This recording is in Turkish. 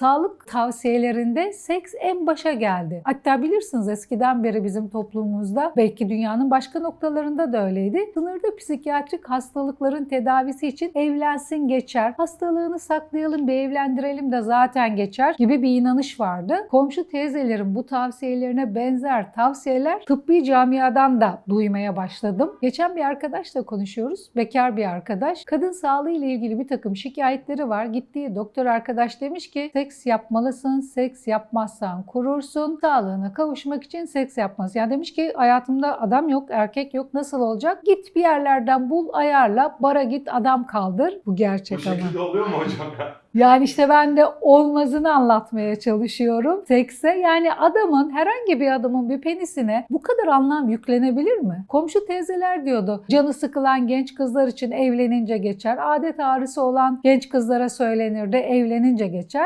Sağlık tavsiyelerinde seks en başa geldi. Hatta bilirsiniz eskiden beri bizim toplumumuzda belki dünyanın başka noktalarında da öyleydi. Sınırda psikiyatrik hastalıkların tedavisi için evlensin geçer. Hastalığını saklayalım bir evlendirelim de zaten geçer gibi bir inanış vardı. Komşu teyzelerin bu tavsiyelerine benzer tavsiyeler tıbbi camiadan da duymaya başladım. Geçen bir arkadaşla konuşuyoruz. Bekar bir arkadaş. Kadın sağlığı ile ilgili bir takım şikayetleri var. Gittiği doktor arkadaş demiş ki seks yapmalısın, seks yapmazsan kurursun. Sağlığına kavuşmak için seks yapmalısın. Yani demiş ki hayatımda adam yok, erkek yok. Nasıl olacak? Git bir yerlerden bul, ayarla, bara git, adam kaldır. Bu gerçek Bu ama. şekilde oluyor mu hocam ya? Yani işte ben de olmazını anlatmaya çalışıyorum sekse. Yani adamın herhangi bir adamın bir penisine bu kadar anlam yüklenebilir mi? Komşu teyzeler diyordu. Canı sıkılan genç kızlar için evlenince geçer. Adet ağrısı olan genç kızlara söylenirdi evlenince geçer.